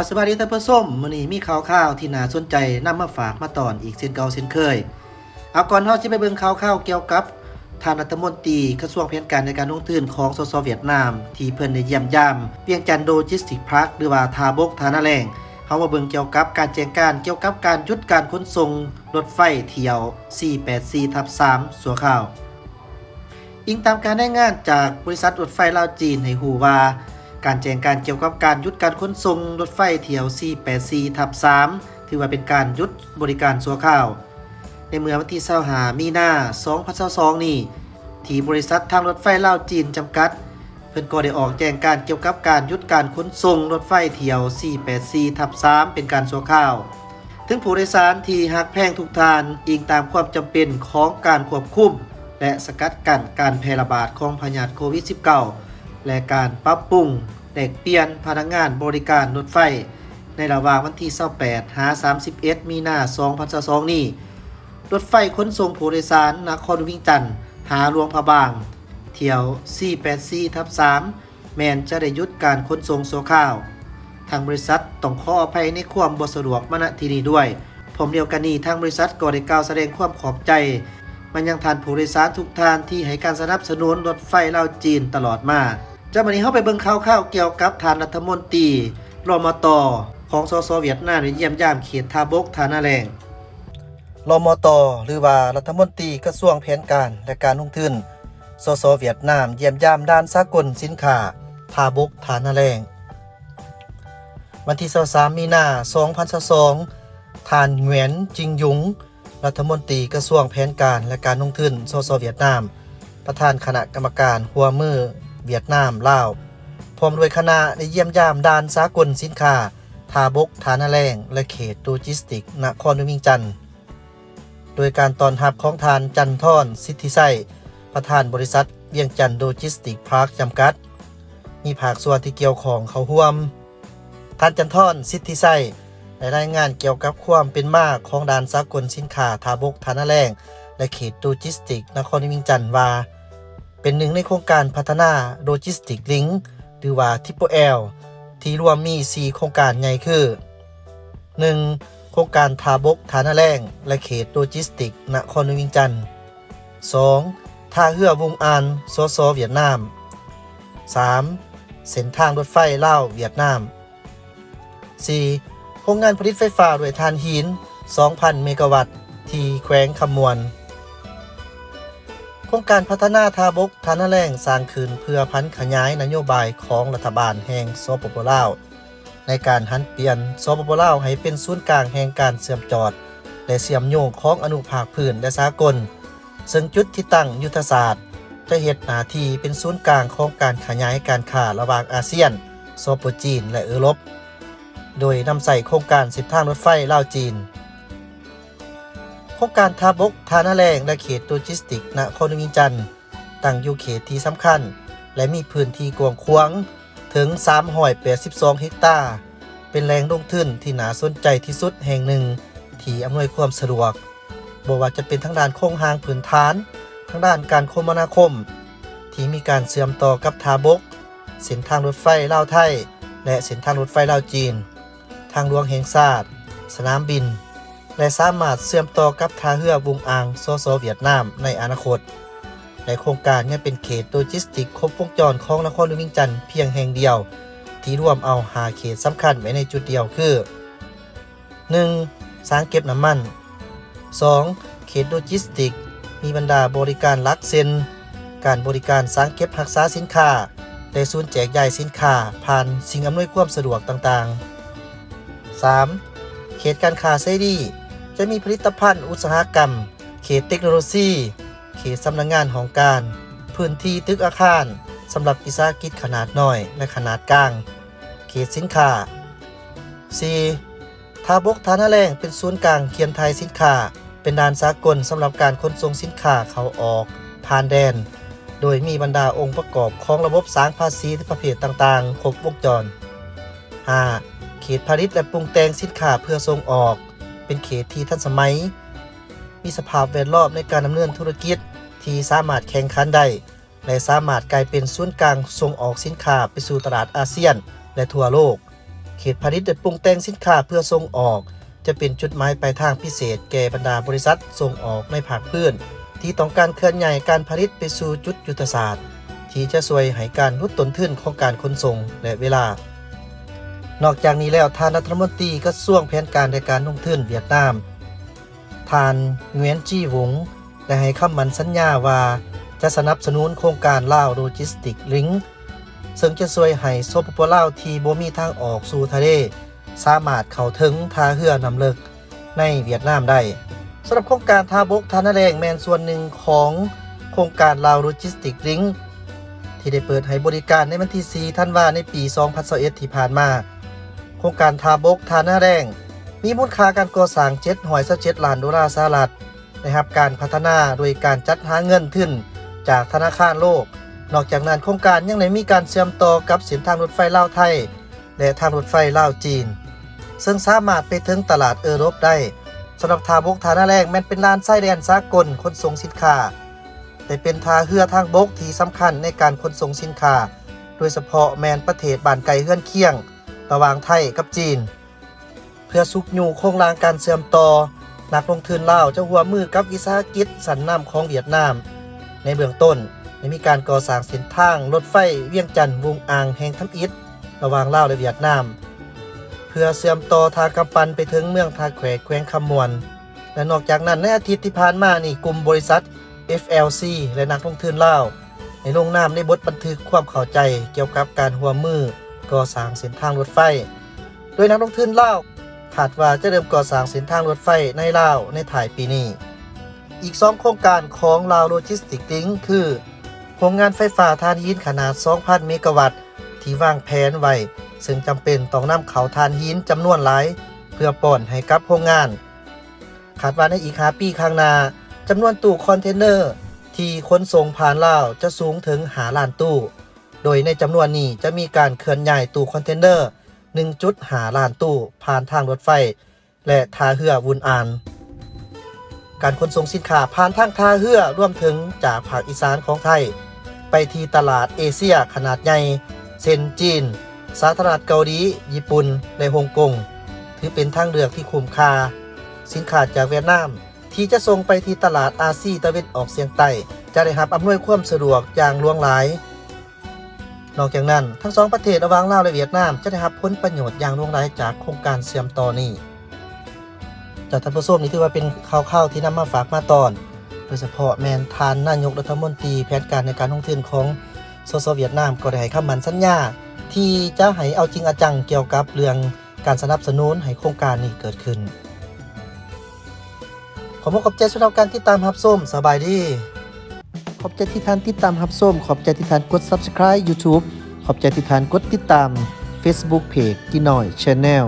กับสวัสดีท่านผู้ชมมื้อนี้มีข่าวข่าวที่น่าสนใจนำมาฝากมาตอนอีกเช่นเก่าเช่นเคย เอาก่อนเฮาสิไปเบิ่งข่าวข่าวเกี่ยวกับทานรัฐมนตรีกระทรวงแผนการในการลงทุนของสสเวียดนาม ที่เพิ่นได้เยี่ยมยามเวียงจันโลจิสติกพาร์คหรือว่าทาบกทานาแรงเฮามาเบิ่งเกี่ยวกับการแจ้งการเกี่ยวกับการยุดการขนส่งรถไฟเที่ยว 484/3สัวข่าวอิงตามการได้งานจากบริษัทรถไฟลาวจีนให้หูว่า การแจ้งการเกี่ยวกับการยุดการขนส่งรถไฟเที่ยว 484ทับ3ถือว่าเป็นการยุดบริการสัวข้าว ในเมื่อวันที่25มีนา2022นี้ที่บริษัททางรถไฟลาวจีนจำกัด เพิ่นก็ได้ออกแจ้งการเกี่ยวกับการยุดการขนส่งรถไฟเที่ยว 484ทับ3เป็นการสัวข้าวถึงผู้โดยสารที่หักแพงทุกทานอิงตามความจำเป็นของการควบคุมและสกัดกั้นการแพร่ระบาดของพยาธิโควิด -19 และการปรับปรุงแลกเปลี่ยนพนักงานบริการรถไฟ ในระหว่างวันที่28หา31 มีนา 2022 นี้ รถไฟขนส่งผู้โดยสารนครวิ่งจันทน์หาหลวงพระบาง เที่ยว 484ทับ3แมนจะได้ยุดการขนส่งโซข้าว ทางบริษัทต้องขออภัยในความบสะดวกมณทีนี้ด้วย ผมเดียวกันนี้ทางบริษัทก็ได้กล่าวแสดงความขอบใจมันยังทานผู้โดยสารทุกท่านที่ให้การสนับสนุนรถไฟเลาจีนตลอดมา จะมานี้เข้าไปเบิ่งข่าวๆเกี่ยวกับทานรัฐมนตรีรมตของสสเวียดนามในเยี่ยมยามเขตทาบกทานาแรงรมตหรือว่ารัฐมนตรีกระทรวงแผนการและการลงทุนสสเวียดนามเยี่ยมยามด้านสากลสินค้าทาบกทานาแรงวันที่23มีนา2022ทานเหวียนจิงหยุง รัฐมนตรีกระทรวงแผนการและการลงทุนสสเวียดนาม ประธานคณะกรรมการหัวมือ เวียดนามลาวพร้อมด้วยคณะได้เยี่ยมยามด้านสากลสินค้าทาบกฐานะแรงและเขตโลจิสติกนครวิงจันทน์โดยการตอนรับของทานจันทอนสิทธิไส้ประธานบริษัทเวียงจันทน์โลจิสติกพาร์คจำกัด มีภาคส่วนที่เกี่ยวของเขาร่วมท่านจันทอนสิทธิไส้ได้รายงานเกี่ยวกับความเป็นมาของด้านสากลสินค้าทาบกฐานะแรงและเขตโลจิสติกนครนิมิงจันทน์ว่า เป็นหนึ่งในโครงการพัฒนาโลจิสติกลิงหรือว่าทิปเอลที่รวมมี 4 โครงการใหญ่คือ 1. โครงการทาบกฐานะแรงและเขตโลจิสติกนครนิมิงจันทน์ 2. ท่าเรือวงอานโซโซเวียดนาม 3. เส้นทางรถไฟลาวเวียดนาม 4. โครงงานผลิตไฟฟ้าด้วยถ่านหิน 2,000 เมกะวัตต์ ที่แขวงคำมวน ครงการพัฒนาทาบกทานาแรงสร้างขึ้นเพื่อพันขยายนโยบายของรัฐบาลแห่งสปปลาวในการหันเปลี่ยนสปปลาวให้เป็นศูนย์กลางแห่งการเสื่อมจอด และเสื่อมโยงของอนุภาคพื้นและสากล ซึ่งจุดที่ตั้งยุทธศาสตร์ จะเหตุหน้าที่เป็นศูนย์กลางของการขยายการค้าระหว่างอาเซียนสปปจีน และเออรบโดยนำใส่โครงการส้นทางรถไฟลาวจีน ครงการทาบกทานาแรงและเขตโลจิสติกนครวิงจันตั้งอยู่เขตที่สำคัญ และมีพื้นที่กว้างขวางถึง382เฮกตาร์ เป็นแหล่งลงทุนที่น่าสนใจที่สุดแห่งหนึ่ง ที่อำนวยความสะดวกบ่ว่าจะเป็นทั้งด้านโครงหางพื้นฐาน ทั้งด้านการคมนาคม ที่มีการเชื่อมต่อกับทาบก เส้นทางรถไฟลาวไทย และเส้นทางรถไฟลาวจีน ทางหลวงแห่งชาติสนามบิน และสามารถเชื่อมต่อกับท่าเรือวงอางโซโซเวียดนามในอนาคตและโครงการยังเป็นเขตโลจิสติกครบวงจรของนครหลวงวิงจันทน์เพียงแห่งเดียว ที่รวมเอาหาเขตสำคัญไว้ในจุดเดียวคือ 1. สร้างเก็บน้ำมัน 2. เขตโลจิสติก มีบรรดาบริการลักเซ็น การบริการสร้างเก็บรักษาสินค้าและศูนย์แจกจ่ายสินค้าผ่านสิ่งอำนวยความสะดวกต่างๆ 3. เขตการค้าเสรี จะมีผลิตภัณฑ์อุตสาหกรรม เขตเทคโนโลยีเขตสำนักงงานของการ พื้นที่ตึกอาคารสำหรับวิสาหกิจขนาดน้อยและขนาดกลาง เขตสินค้า 4. ทาบกทานาแรงเป็นศูนย์กลางเคียนไทยสินค้า เป็นด่านสากลสำหรับการขนส่งสินค้าเข้าออก ผ่านแดน โดยมีบรรดาองค์ประกอบของระบบสางภาษีประเภทต่างๆ ครบวงจร 5. เขตผลิตและปรุงแต่งสินค้าเพื่อส่งออก เป็นเขตที่ทันสมัย มีสภาพแวดล้อมในการดำเนินธุรกิจที่สามารถแข่งขันได้ และสามารถกลายเป็นศูนย์กลางส่งออกสินค้าไปสู่ตลาดอาเซียน และทั่วโลก เขตพาณิชย์ได้ปรุงแต่งสินค้าเพื่อส่งออก จะเป็นจุดหมายปลายทางพิเศษแก่บรรดาบริษัทส่งออกในภาคพื้น ที่ต้องการเคลื่อนย้ายการผลิตไปสู่จุดยุทธศาสตร์ ที่จะช่วยให้การลดต้นทุนของการขนส่งและเวลา นอกจากนี้แล้วทานรัฐมนตรีก็ส่วงแผนการในการลงทุนเวียดนามทานเงวียนจี้หวงได้ให้คำมันสัญญาว่าจะสนับสนุนโครงการล่าวโลจิสติกลิงก์ซึ่งจะช่วยให้โซปปลาวที่บ่มีทางออกสู่ทะเลสามารถเข้าถึงทาเรือนำเลิกในเวียดนามได้สำหรับโครงการทาบกทานาแรงแมนส่วนหนึ่งของโครงการลาวโลจิสติกลิงก์ที่ได้เปิดให้บริการในวันที่ 4 ธันวาในปี 2021 ที่ผ่านมา โครงการทาบกทาหน้าแรงมีมูลค่าการก่อสร้าง7หอย7ล้านดอลลาร์สหรัฐนะครับการพัฒนาโดยการจัดหาเงินทุนจากธนาคารโลก นอกจากนั้นโครงการยังได้มีการเชื่อมต่อกับเส้นทางรถไฟลาวไทย และทางรถไฟลาวจีน ซึ่งสามารถไปถึงตลาดเอโรปได้สำหรับทาบกทาหน้าแรงแม้นเป็นลานไส้แดนสากลขนส่งสินค้าแต่เป็นทาเรือทางบกที่สำคัญในการขนส่งสินค้า โดยเฉพาะแมนประเทศบานไกลเฮือนเคียง ระหว่างไทยกับจีน เพื่อสุกอยู่โครงรางการเสื่อมต่อ นักลงทุนลาวจะหัวมือกับวิสาหกิจสันน้ำของเวียดนาม ในเบื้องต้นได้มีการก่อสร้างเส้นทางรถไฟเวียงจันทร์วงอ่างแห่งทับอิฐระหว่างลาวและเวียดนาม เพื่อเสื่อมต่อทางกำปันไปถึงเมืองทาแขวแขวงคำมวน และนอกจากนั้นในอาทิตย์ที่ผ่านมานี่กลุ่มบริษัท FLC และนักลงทุนลาวในลงนามในบทบันทึกความเข้าใจเกี่ยวกับการหัวมือ ก่อสร้างเส้นทางรถไฟ โดยนักลงทุนลาวคาดว่าจะเริ่มก่อสร้างเส้นทางรถไฟในลาวในถ่ายปีนี้ อีก2โครงการของลาวโลจิสติกลิงคือโรงงานไฟฟ้าถ่านหินขนาด 2,000 เมกะวัตต์ ที่วางแผนไว้ ซึ่งจำเป็นต้องนำเขาถ่านหินจำนวนหลาย เพื่อป้อนให้กับโรงงาน คาดว่าในอีก5ปีข้างหน้าจำนวนตู้คอนเทนเนอร์ ที่ขนส่งผ่านลาวจะสูงถึงหาล้านตู้ โดยในจำนวนนี้จะมีการเคลื่อนย้ายตู้คอนเทนเนอร์1.5ล้านตู้ผ่านทางรถไฟ และท่าเรือวุนอาน การขนส่งสินค้าผ่านทางท่าเรือรวมถึงจากภาคอีสานของไทย ไปที่ตลาดเอเชียขนาดใหญ่เช่นจีน สาธารณรัฐเกาหลี ญี่ปุ่น และฮ่องกง ถือเป็นทางเลือกที่คุ้มค่า สินค้าจากเวียดนาม ที่จะส่งไปที่ตลาดอาซีตะวันออกเฉียงใต้ จะได้รับอำนวยความสะดวกอย่างลวงหลาย นอกจากนั้นทั้งสองประเทศระหว่างลาวและเวียดนามจะได้รับผลประโยชน์อย่างหลวงหลายจากโครงการเชื่อมต่อนี้จากท่านผู้ชมนี่ถือว่าเป็นข่าวๆที่นำมาฝากมาตอน โดยเฉพาะแมนทานนายกรัฐมนตรีแผนการในการท่องเที่ยวของโซโซเวียดนามก็ได้ให้คำมั่นสัญญา ที่จะให้เอาจริงอาจังเกี่ยวกับเรื่องการสนับสนุนให้โครงการนี้เกิดขึ้น ขอบคุณขอบใจสำหรับการติดตามรับส้มสบายดี ขอบใจที่ท่านติดตามรับส้มขอบใจที่ท่านกด subscribe YouTube ขอบใจที่ท่านกดติดตาม Facebook Page กี่หน่อย Channel